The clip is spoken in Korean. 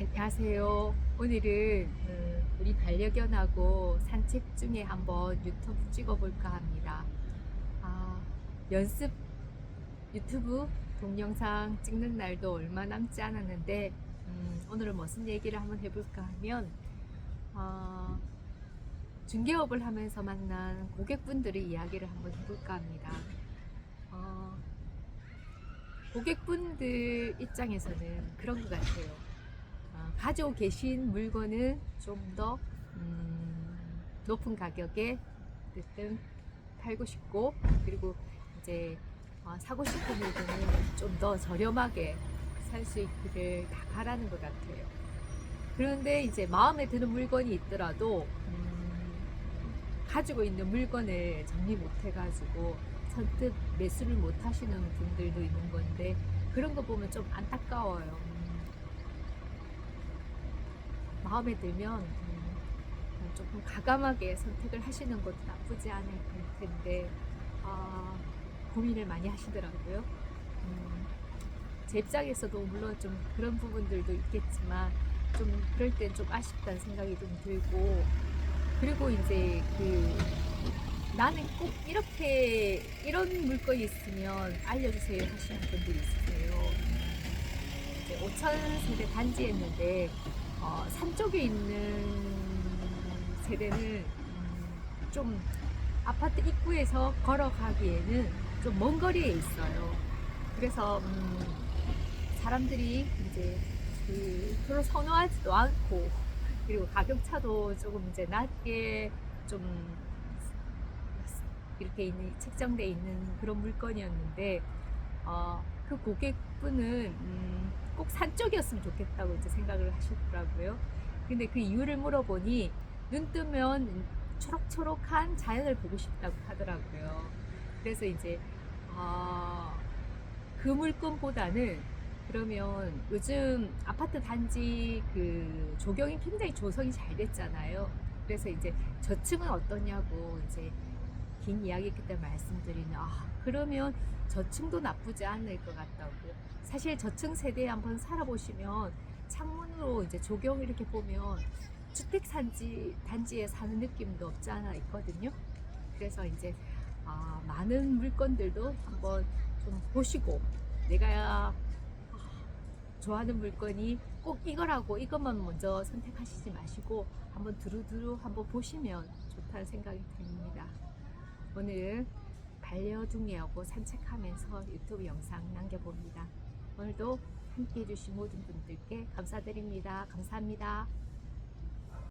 안녕하세요. 오늘은 음, 우리 반려견하고 산책 중에 한번 유튜브 찍어볼까 합니다. 아, 연습 유튜브 동영상 찍는 날도 얼마 남지 않았는데 음, 오늘은 무슨 얘기를 한번 해볼까 하면 아, 중개업을 하면서 만난 고객분들의 이야기를 한번 해볼까 합니다. 어, 고객분들 입장에서는 그런 것 같아요. 어, 가지고 계신 물건은 좀더 음, 높은 가격에 어쨌든 팔고 싶고 그리고 이제 어, 사고 싶은 물건은 좀 더 저렴하게 살 수 있기를 다 바라는 것 같아요. 그런데 이제 마음에 드는 물건이 있더라도 음, 가지고 있는 물건을 정리 못 해가지고 선뜻 매수를 못 하시는 분들도 있는 건데 그런 거 보면 좀 안타까워요. 음, 마음에 들면 음, 조금 가감하게 선택을 하시는 것도 나쁘지 않을 텐데 아, 고민을 많이 하시더라고요. 음, 제 입장에서도 물론 좀 그런 부분들도 있겠지만 좀 그럴 땐 좀 아쉽다는 생각이 좀 들고 그리고 이제 그 나는 꼭 이렇게 이런 물건이 있으면 알려주세요 하시는 분들이 있으세요. 이제 5천 세대 단지였는데 어, 산 쪽에 있는 세대는 음, 좀 아파트 입구에서 걸어가기에는 좀 먼 거리에 있어요. 그래서 음, 사람들이 이제 그 별로 선호하지도 않고 그리고 가격 차도 조금 이제 낮게 좀 이렇게 있는 책정돼 있는 그런 물건이었는데 어, 그 고객분은 음, 꼭 산 쪽이었으면 좋겠다고 이제 생각을 하시더라고요. 근데 그 이유를 물어보니 눈 뜨면 초록초록한 자연을 보고 싶다고 하더라고요. 그래서 이제 어, 그 물건보다는 그러면 요즘 아파트 단지 그 조경이 굉장히 조성이 잘 됐잖아요. 그래서 이제 저층은 어떠냐고 이제 긴 이야기 그때 말씀드리는 아 그러면 저층도 나쁘지 않을 것 같다고 사실 저층 세대에 한번 살아보시면 창문으로 이제 조경 이렇게 보면 주택 산지 단지에 사는 느낌도 없지 않아 있거든요. 그래서 이제 아, 많은 물건들도 한번 좀 보시고 내가 좋아하는 물건이 꼭 이거라고 이것만 먼저 선택하시지 마시고 한번 두루두루 한번 보시면 좋다는 생각이 듭니다. 오늘 반려동이하고 산책하면서 유튜브 영상 남겨봅니다. 오늘도 함께 해주신 모든 분들께 감사드립니다. 감사합니다.